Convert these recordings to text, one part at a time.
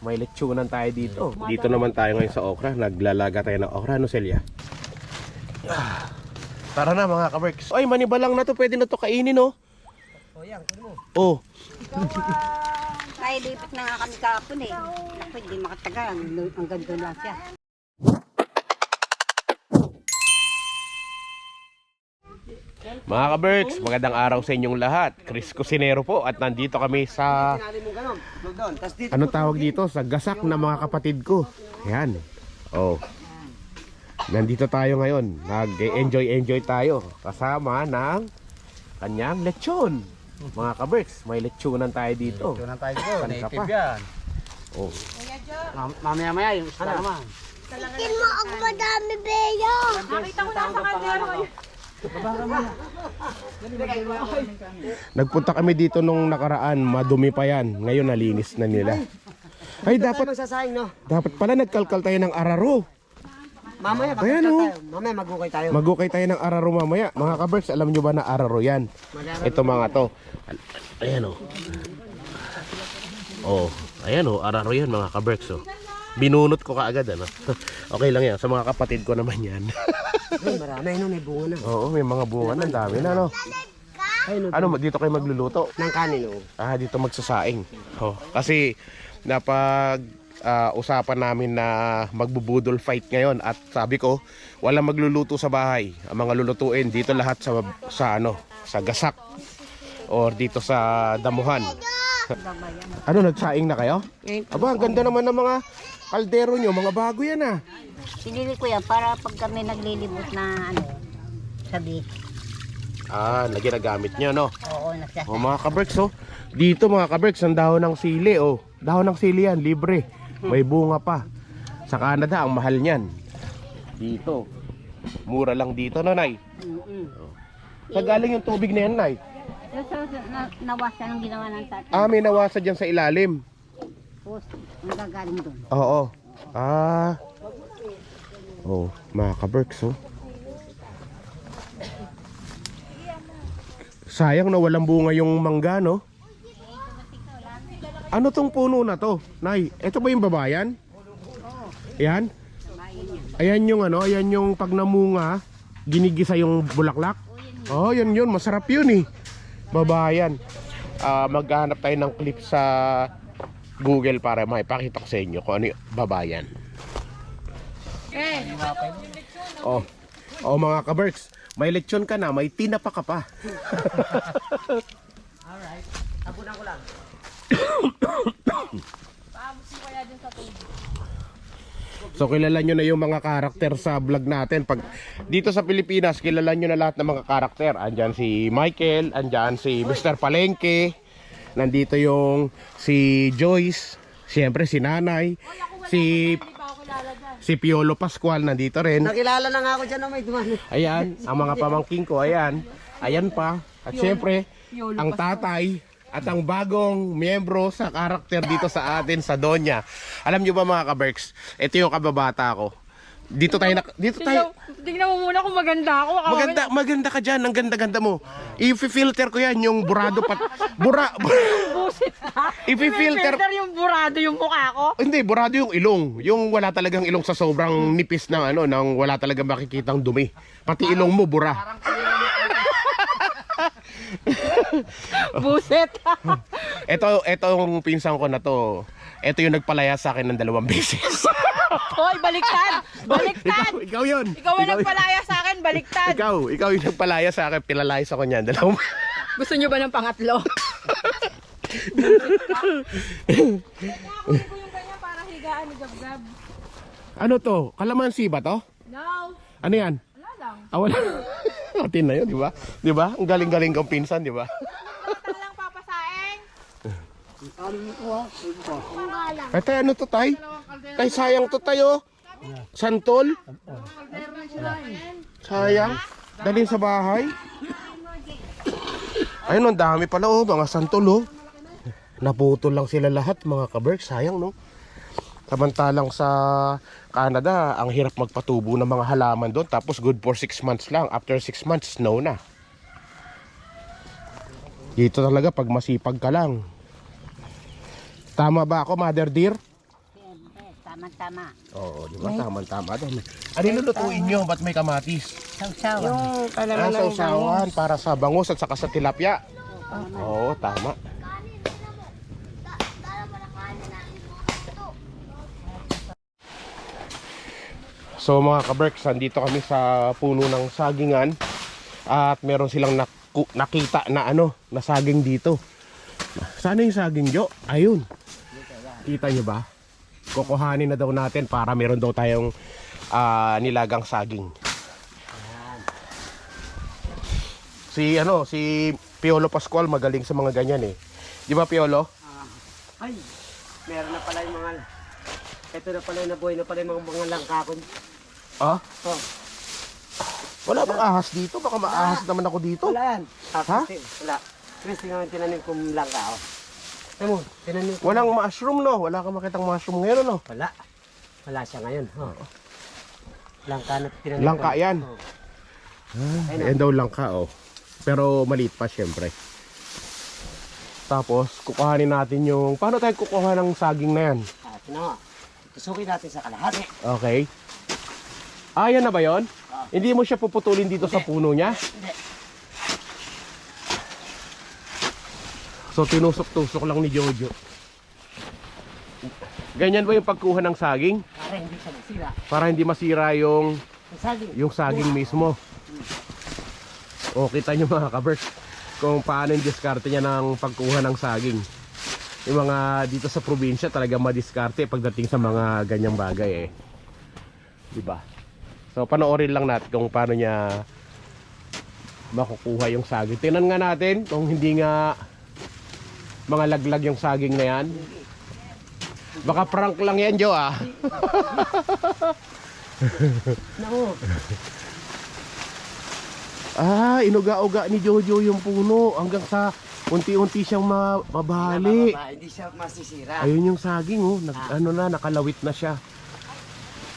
May lechonan tayo dito. Dito naman tayo ngayon sa okra. Naglalaga tayo ng okra, no Celia? Ah, Tara na mga kaberks. Ay, manibalang na to. Pwede na to kainin, no? O yan, kunin mo. Oh, Ay, lipat na nga kami kahapon eh. Naku, hindi makatagal. Ang, ang ganda lang siya. Mga kaberks, magandang araw sa inyong lahat. Chris Cusinero po at nandito kami sa ano tawag dito? Sa gasak na mga kapatid ko. Ayan. Oh. Nandito tayo ngayon. Nag-enjoy-enjoy tayo. Kasama ng kanyang lechon. Mga kaberks, may lechonan tayo dito. Ito na tayo dito. Native pa? yan. Oh. Mam- Mamaya-maya yung isda naman. Tingin mo ako madami, Bea! Nagpunta kami dito nung nakaraan, madumi pa yan. Ngayon nalinis na nila. Ay, Dapat dapat magsasayang, no? dapat pala nagkalkal tayo ng araro. Mamaya, bakit Ayan, oh. tayo? Mamaya magukay tayo. Magukay tayo ng araro mamaya. Mga kaberks, alam nyo ba na araro yan? Ito mga to. Ayan o. Oh. ayan o, araro yan mga kaberks oh. Binunot ko kaagad ano. okay lang yan, sa mga kapatid ko naman yan. Ay, marami, no? May bunga na. Oo, may mga bunga na, ang dami na no. Ay, no? Ano, dito kayo magluluto? Ng kanin, oh. Ah, dito magsasaing. Oh, kasi napag ah, usapan namin na magbubudol fight ngayon at sabi ko, walang magluluto sa bahay. Ang mga lulutuin dito lahat sa sa ano, sa gasak or dito sa damuhan. ano, nagsaing na kayo? Aba, ang ganda naman ng mga kaldero nyo, mga bago yan ah. Pinili ko yan para pag kami naglilibot na ano, sabi. Ah, na ginagamit nyo, no? Oo, nagsasaya. O mga kaberks, oh. Dito mga kaberks, ang dahon ng sili, oh. Dahon ng sili yan, libre. May bunga pa. Sa Canada, ang mahal niyan. Dito. Mura lang dito, no, Nay? Mm-mm. Sa galing yung tubig na yan, Nay? So, so, na, nawasan ang ginawa ng tatay. Ah, may nawasa dyan sa ilalim. Tapos, ang gagaling doon. Oo. Ah. Oh, mga kaberks, oh. Sayang na walang bunga yung mangga, no? Ano tong puno na to? Nay, ito ba yung babayan? Ayan? Ayan yung ano, ayan yung pag namunga, ginigisa yung bulaklak. Oh, yan yun, masarap yun eh. Babayan. Ah, maghanap tayo ng clip sa Google para maipakita ko sa inyo kung ano yung babayan. Oh, oh mga kaberks, may lechon ka na, may tinapa ka pa. Tapunan ko lang. So kilala nyo na yung mga karakter sa vlog natin. Pag dito sa Pilipinas, kilala nyo na lahat ng mga karakter. Andyan si Michael, andyan si Mr. Palengke, nandito yung si Joyce, siyempre si Nanay, si si Piolo Pascual nandito rin. Nakilala na nga ako dyan, no? May duman. Ayan, ang mga pamangking ko, ayan. Ayan pa. At siyempre, ang tatay at ang bagong miyembro sa karakter dito sa atin sa Donya. Alam nyo ba mga kaberks, ito yung kababata ko. Dito tayo, nak- dito tayo, Tingnan mo muna kung maganda ako. Baka maganda, maganda ka dyan, ang ganda-ganda mo. I-filter ko yan, yung burado pat, bura, Busit ha? I-filter- Filter yung burado yung mukha ko. hindi, burado yung ilong. Yung wala talagang ilong sa sobrang nipis ng ano, nang wala talagang makikitang dumi. Pati ilong mo, bura. Busit. Ito, etong pinsan ko na to, ito yung nagpalaya sa akin ng dalawang beses. Hoy, baliktad. Baliktad. ikaw, ikaw yun. Ikaw ang nagpalaya sa akin, baliktad. Ikaw, ikaw yung nagpalaya sa akin, pinalayas ako niyan. Dalawang... Gusto nyo ba ng pangatlo? para higaan ni Gabgab. ano to? Kalamansi ba to? No. Ano yan? Wala lang. Ah, wala. Atin na yun, di ba? Di ba? Ang galing-galing kong pinsan, di ba? Ay, tay, ano to, tay? Tay, sayang to, tayo. Santol? Sayang. Dalhin sa bahay. Ayun, ang dami pala, oh. Mga santol, oh. Naputol lang sila lahat, mga kaberk. Sayang, no? Samantalang sa Canada, ang hirap magpatubo ng mga halaman doon. Tapos good for 6 months lang. After 6 months, snow na. Dito talaga, pag masipag ka lang. Tama ba ako, Mother Dear? Tama-tama. Oo, di ba? Tama-tama. Ano yung lulutuin nyo? Ba't may kamatis? Sausawan. Yung Ah, kalaman sa ng usawan para sa bangus at saka sa tilapia. Oo, tama. So mga kaberks, nandito kami sa puno ng sagingan at meron silang naku- nakita na ano, na saging dito. Sana yung saging, Jo? Ayun. Kita nyo ba? Kukuhanin na daw natin para meron daw tayong ah, nilagang saging. Si ano, si Piolo Pascual magaling sa mga ganyan eh. Di ba Piolo? Ay, meron na pala yung mga... Ito na pala yung nabuhay na pala yung mga, mga langka ko. Ah? Oh, Wala bang ahas dito? Baka maahas naman ako dito. wala yan. Ha? Wala. Chris, tingnan mo tinanim kong langka, oh. Tingnan mo, tinanim ko. Walang mushroom no? Wala kang makitang mushroom ngayon no? Wala. Wala siya ngayon. Oh. Langka na tinanim Langka ko. yan. Oh. Ayun, Ayan daw lang ka oh. Pero maliit pa syempre. Tapos, kukuhanin natin yung... Paano tayo kukuha ng saging na yan? Ah, tingnan mo. Tusukin natin sa kalahati. Okay. Ah, yan na ba yon? Hindi mo siya puputulin dito sa puno niya? Hindi. So tinusok-tusok lang ni Jojo. Ganyan ba yung pagkuha ng saging? Para hindi siya masira. Para hindi masira yung Ang saging. yung saging mismo. O kita nyo mga kabers kung paano yung diskarte niya ng pagkuha ng saging. Yung mga dito sa probinsya talaga madiskarte pagdating sa mga ganyang bagay eh. Di ba? So panoorin lang natin kung paano niya makukuha yung saging. Tingnan nga natin kung hindi nga mga laglag yung saging na yan. Baka prank lang yan, Jo ah. Naku. Ah, inuga-uga ni Jojo yung puno hanggang sa unti-unti siyang ma- mabali. Mababa, Hindi siya masisira. Ayun yung saging oh, nag, ano na, nakalawit na siya.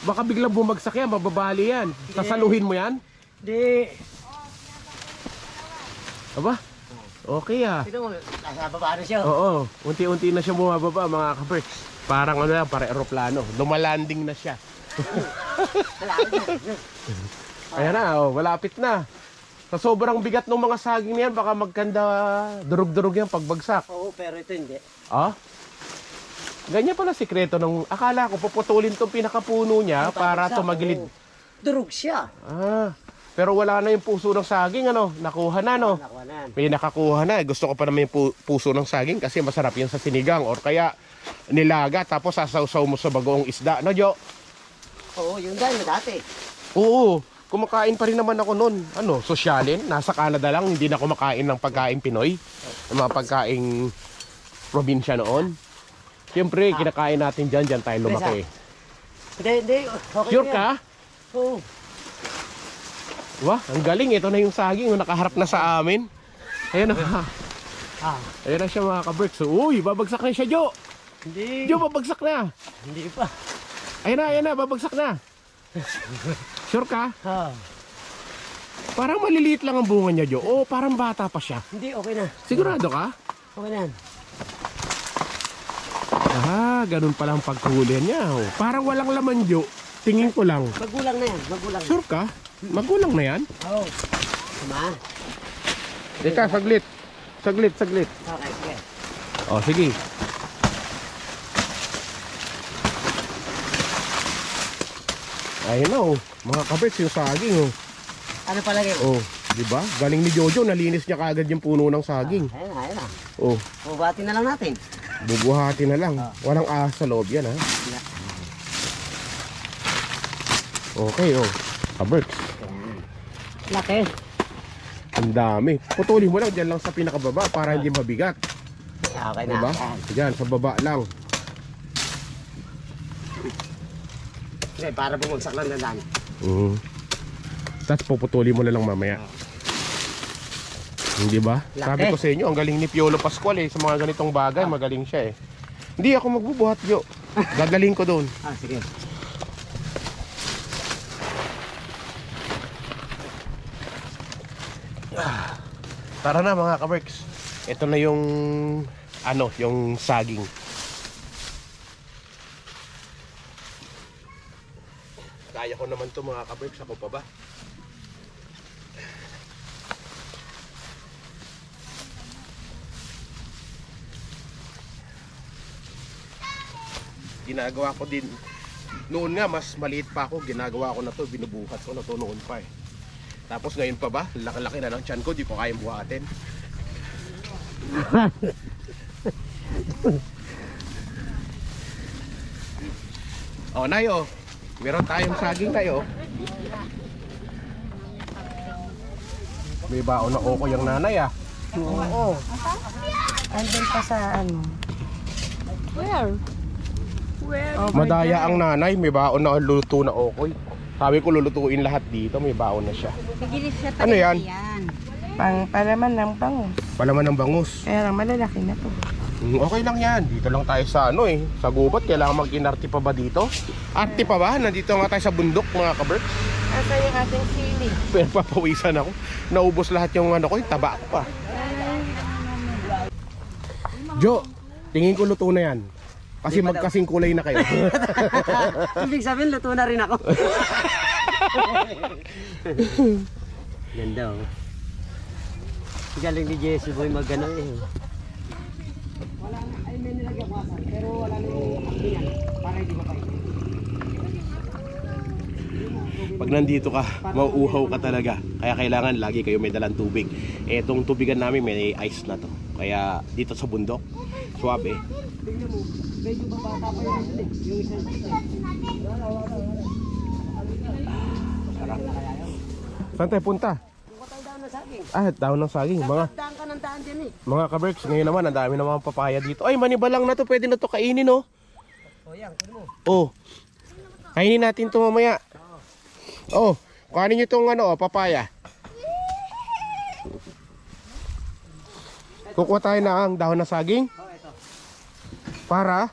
Baka biglang bumagsak yan, mababali yan. Sasaluhin mo yan? Hindi. Aba? Okay ah. Tingnan mo, nasa baba na siya. Oo, unti-unti na siya bumababa mga kaperks. Parang ano lang, para eroplano. Lumalanding na siya. Malapit na. Ayan na, oh, malapit na. Sa sobrang bigat ng mga saging na yan, baka magkanda durug-durug yan pagbagsak. Oo, pero ito hindi. Ah? Ganyan pala sikreto ng akala ko puputulin tong pinakapuno niya para Babagsak, tumagilid. oo. Durog siya. Ah. Pero wala na yung puso ng saging ano, nakuha na no. Nakuha na. May nakakuha na. Gusto ko pa naman yung pu- puso ng saging kasi masarap yan sa sinigang or kaya nilaga tapos sasawsaw mo sa bagoong isda. No, Jo? Oo, yun dahil na dati. Oo. Kumakain pa rin naman ako noon. Ano, sosyalin. Nasa Canada lang, hindi na kumakain ng pagkain Pinoy. Ng mga pagkain probinsya noon. Siyempre, kinakain natin dyan, dyan tayo lumaki. Hindi, hindi. Okay Sure na yan. ka? Oo. Wah, ang galing. Ito na yung saging. Nakaharap na sa amin. Ayun na. Ah, Ayun na siya mga kaberks. So, uy, babagsak na siya, Jo. hindi. Jo, babagsak na. Hindi pa. Ayun na, ayun na, babagsak na. Sure ka? Ha. Parang maliliit lang ang bunga niya, Jo. O, parang bata pa siya. Hindi, okay na. Sigurado ka? Okay na. Ah, ganun pala ang pagkuhulihan niya. Oh. Parang walang laman, Jo. Tingin ko lang. Magulang na yan. Magulang. Sure ka? Magulang na yan? Oo. Tama. Teka, saglit. Saglit, saglit. Okay, sige. O, sige. Ayun na, oh. Mga kabets, yung saging, oh. Ano palagi? Oh, di ba? Galing ni Jojo, nalinis niya kaagad yung puno ng saging. Ayun na, ayun na. Oh, Bubati na lang natin. bubuhati na lang. Walang ahas sa loob yan, ha? Okay, oh. Kaberks. Laki. Ang dami. Putulin mo lang dyan lang sa pinakababa para hindi mabigat. Okay na. Diba? Yan. Diyan, sa baba lang. Okay, para bumagsak lang na lang. Mhm. Tapos puputulin mo na lang mamaya. Hindi ba? Laki. Sabi ko sa inyo, ang galing ni Piolo Pascual eh. Sa mga ganitong bagay, magaling siya eh. Hindi ako magbubuhat, Jo. Gagaling ko doon. Ah, sige. Tara na mga kaberks. Ito na yung ano, yung saging. Kaya ko naman to mga kaberks. Ako pa ba? Ginagawa ko din. Noon nga, mas maliit pa ako. Ginagawa ko na to. Binubuhat ko na to noon pa eh. Tapos ngayon pa ba? Laki-laki na ng tiyan ko. Di ko kayang buhatin. Oh, Nay, oh. Meron tayong saging tayo. May baon na oko yung nanay ah. Oo. Andun pa sa ano. Where? Where? Madaya ang nanay, may baon na luto na okoy. Sabi ko lulutuin lahat dito, may baon na siya. Pigilis sa Ano yan? yan. Pang palaman ng bangus. Palaman ng bangus. Kaya lang malalaki na to. Mm, Okay lang yan. Dito lang tayo sa ano eh. Sa gubat, kailangan mag-inarte pa ba dito? Arte pa ba? Nandito nga tayo sa bundok mga kaberk. Asa yung ating sili? Pero papawisan ako. Naubos lahat yung ano ko, yung taba ko pa. Jo, tingin ko luto na yan. Kasi Di ba daw? magkasing kulay na kayo. Ibig sabihin, luto na rin ako. Ganda oh. Galing ni Jesse Boy magano eh. Wala na, ay may nilagyan ko asal, pero wala na yung aktingan para hindi mapay. Pag nandito ka, mauuhaw ka talaga. Kaya kailangan lagi kayo may dalang tubig. Etong tubigan namin may ice na to. Kaya dito sa bundok. Tingnan mo, medyo babata pa yung isa eh. Yung isa. Saan tayo punta? Kung tayo daw na saging. Ah, daon ng saging. Mga, Daan ka ng daan dyan eh. mga kaberks, ngayon naman, ang dami naman papaya dito. Ay, manibalang na to. Pwede na to kainin, oh. O yan, kunin mo. Oh. Kainin natin to mamaya. Oh, kuhanin nyo tong ano, oh, papaya. Kukuha tayo na ang dahon ng saging. Oh. Para?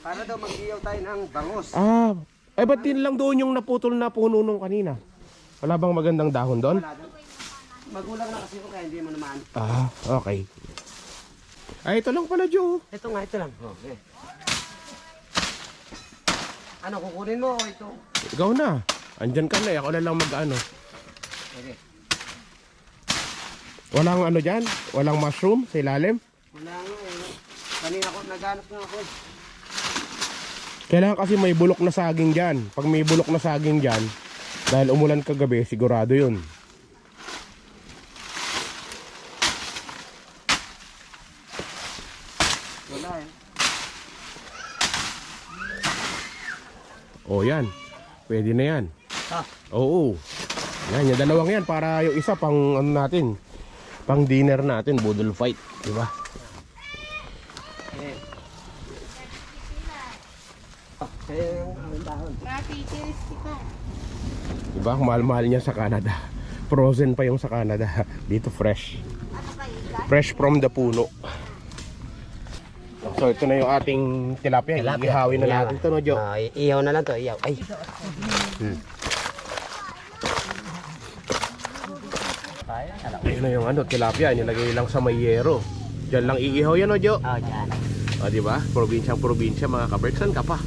Para daw mag-iyaw tayo ng bangus. Ah, ay ba't din lang doon yung naputol na puno nung kanina? Wala bang magandang dahon doon? Wala. Magulang na kasi ko kaya hindi mo naman. Ah, okay. Ay, ito lang pala, Joe. Ito nga, ito lang. Okay. Ano, kukunin mo o ito? Ikaw na. Andyan ka na, eh. ako na lang mag-ano. Okay. Walang ano dyan? Walang mushroom sa ilalim? Wala nga eh. Kanina ko, naghanap nga ako eh. Kailangan kasi may bulok na saging dyan. Pag may bulok na saging dyan, dahil umulan kagabi, sigurado yun. Wala eh. O yan. Pwede na yan. Ah, Oo. Yan, yung dalawang yan para yung isa pang ano natin. Pang dinner natin, budol fight. Di ba? eh. Ah, kaya yung ang dahon. Matitiris kita. Di ba? Mahal-mahal niya sa Canada. Frozen pa yung sa Canada. Dito fresh. Fresh from the puno. So ito na yung ating tilapia. Ihawin na natin ito, no, Jo? Ah, i- iyaw na lang to, iyaw. Ay. Ayun na yung ano, tilapia. Nilagay lang sa mayero. Diyan lang iihaw yan, no, Jo? Oh, dyan. O, di ba? Probinsyang probinsya, mga kaberksan ka pa.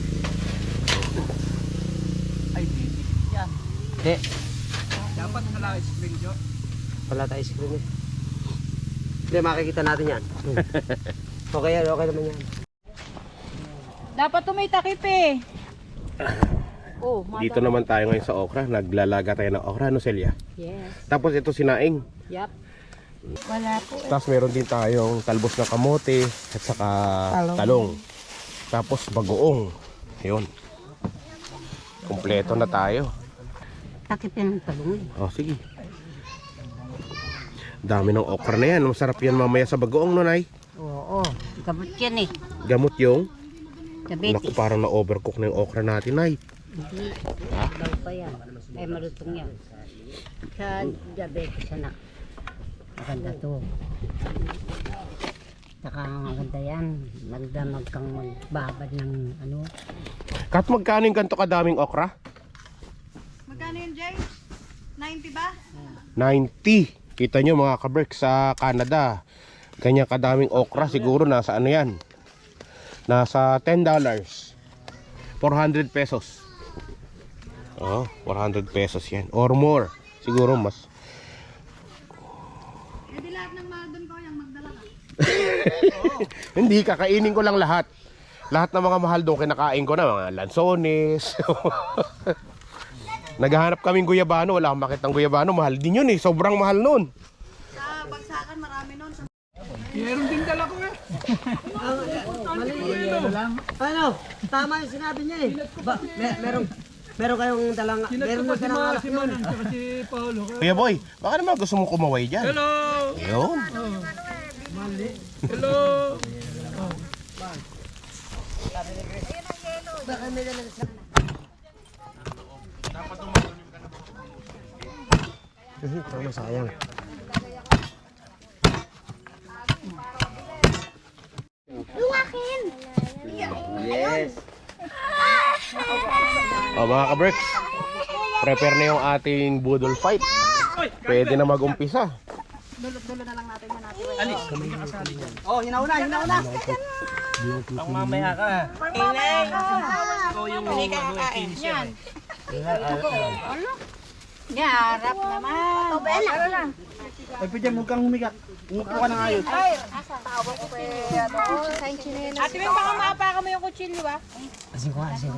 Ay, baby. Yan. Hindi. Dapat wala screen, Jo. Wala tayo screen eh. Hindi, makikita natin yan. okay yan, okay naman yan. Dapat to may takip eh. Oh. Dito naman tayo ngayon sa okra. Naglalaga tayo ng okra, no, Celia? Yes. Tapos ito sinaing. Yep. Wala po. Tapos meron din tayong talbos ng kamote at saka talong. Talong. Tapos bagoong. Ayun. Kompleto na tayo. Takip yan ng talong. O, sige. Dami ng okra na yan. Masarap yan mamaya sa bagoong, no, Nay? Oo. Gamot yan eh. Gamot yung... Diabetes. Naku, parang na-overcook na yung okra natin, Nay. Hindi. Daw pa yan. Ay, malutong yan. Sa diabetes, anak. Maganda to. Saka maganda yan. Maganda magkang magbabad ng ano. Kat magkano yung ganito kadaming okra? Magkano yun, James? 90 ba? 90. Kita nyo mga kaberk sa Canada. Ganyan kadaming okra. Siguro nasa ano yan? Nasa $10. 400 pesos. Oh, 400 pesos yan. Or more. Siguro mas. Eh di lahat ng mahal doon ko yung magdala ka. Hindi, kakainin ko lang lahat. Lahat ng mga mahal doon kinakain ko na. Mga lansones. Naghahanap kaming guyabano. Wala akong makitang guyabano. Mahal din yun eh. Sobrang mahal nun. Sa bagsakan marami noon. Sa Ano? Tama yung sinabi niya eh. Ba, mer meron, meron kayong dalang, meron na ka ng alak yun. Kuya boy, baka naman gusto mo kumaway dyan. Hello! Yun. Tama, sayang. Yes. O mga ka-Berks, prepare na yung ating budol fight. Pwede na mag-umpisa. dulo-dulo na lang natin yan natin. Oh, hinauna, hinauna. Yan. Yarap naman. Tobela. Ano lang. Ay, pwede mo kang humigak. Umupo ka ng ayos. Ate, may baka maapaka mo yung kutsilyo ah. Asin ko, asin ko.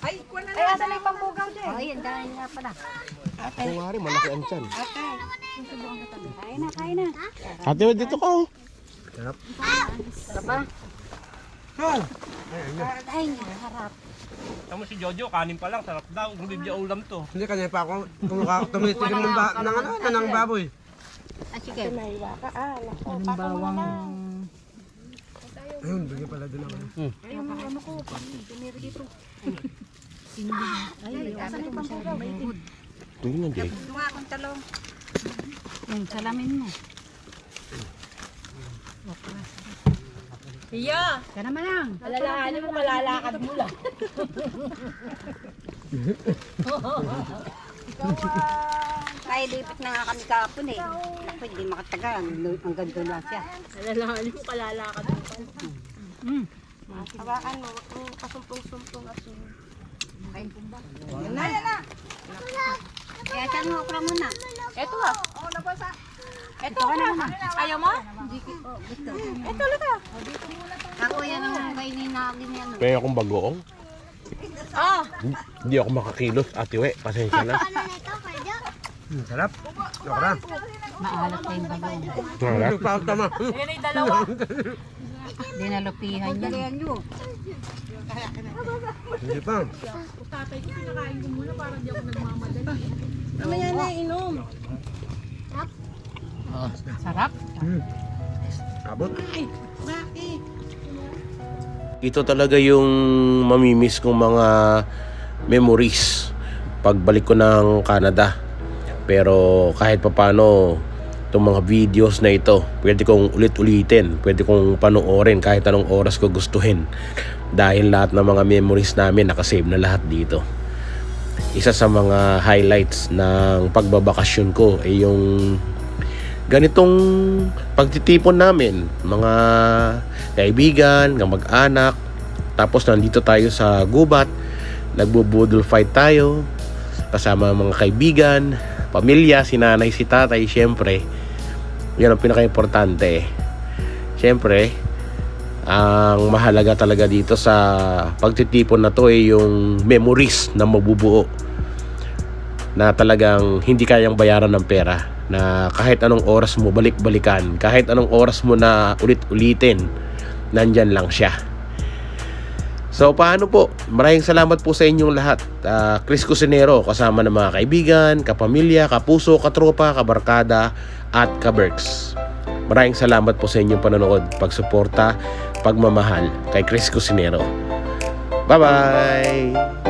Ay, asa na yung pambugaw dyan? Ay, ang dahil nga pala. Kung nga rin, malaki ang tiyan. Kain na, kain na. Ate, dito ka oh. Ay, harap. Tama si Jojo, kanin pa lang, sarap daw. Kung bibya ulam to. Hindi, kanya pa ako tumaka, tumitikim ng, ba, ng, ano, ng baboy. Ah, sige. Ayun, bigyan pala din ako. Ay, asa na yung pambugaw? Tingnan nga, Jay. Tunga akong talong. Yung salamin mo. Iya. Ka naman lang. Alalahanin mo, malalakad mo lang. Kaya lipit na nga kami kahapon eh. Naku, hindi makatagal. Ang, ganda lang siya. Alalahanin mo, kalalakad mo. Hawakan mo, huwag mong kasumpong-sumpong at Yan na. Kaya saan mo okra muna? Eto ah. Oo, nabasa. Eto, okra. Ayaw mo? Eto, lata. Ako yan ang kainin na ganyan. Kaya akong bagoong. Ah. Hindi ako makakilos, ate we. Pasensya na. Hmm, sarap. Okra. Maalat na yung bagong. Wala. Nagpakot tama. Yan ay dalawa. Dinalupihan niya. Hindi pa. Mamaya na inom. Sarap. Abot. Ito talaga yung mamimiss kong mga memories pagbalik ko ng Canada. Pero kahit papano itong mga videos na ito, pwede kong ulit-ulitin, pwede kong panoorin kahit anong oras ko gustuhin. Dahil lahat ng mga memories namin nakasave na lahat dito. Isa sa mga highlights ng pagbabakasyon ko ay yung ganitong pagtitipon namin mga kaibigan, mag-anak tapos nandito tayo sa gubat nagbubudol fight tayo kasama mga kaibigan pamilya, si nanay, si tatay syempre. Yun ang pinaka-importante. Syempre ang mahalaga talaga dito sa pagtitipon na to ay yung memories na mabubuo na talagang hindi kayang bayaran ng pera na kahit anong oras mo balik-balikan kahit anong oras mo na ulit-ulitin nandyan lang siya. So paano po? Maraming salamat po sa inyong lahat. Ah, Chris Cusinero kasama ng mga kaibigan kapamilya, kapuso, katropa, kabarkada at kaberks. Maraming salamat po sa inyong panonood pagsuporta, pagmamahal kay Chris Cusinero. Bye bye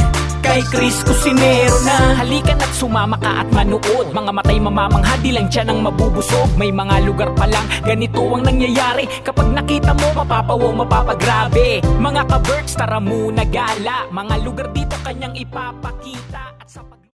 Kay Chris Cusinero na. Halika na't sumama ka at manood. Mga matay mamamangha di lang dyan ang mabubusog. May mga lugar pa lang ganito ang nangyayari. Kapag nakita mo mapapawaw mapapagrabe. Mga ka-birds tara muna gala. Mga lugar dito kanyang ipapakita. At sa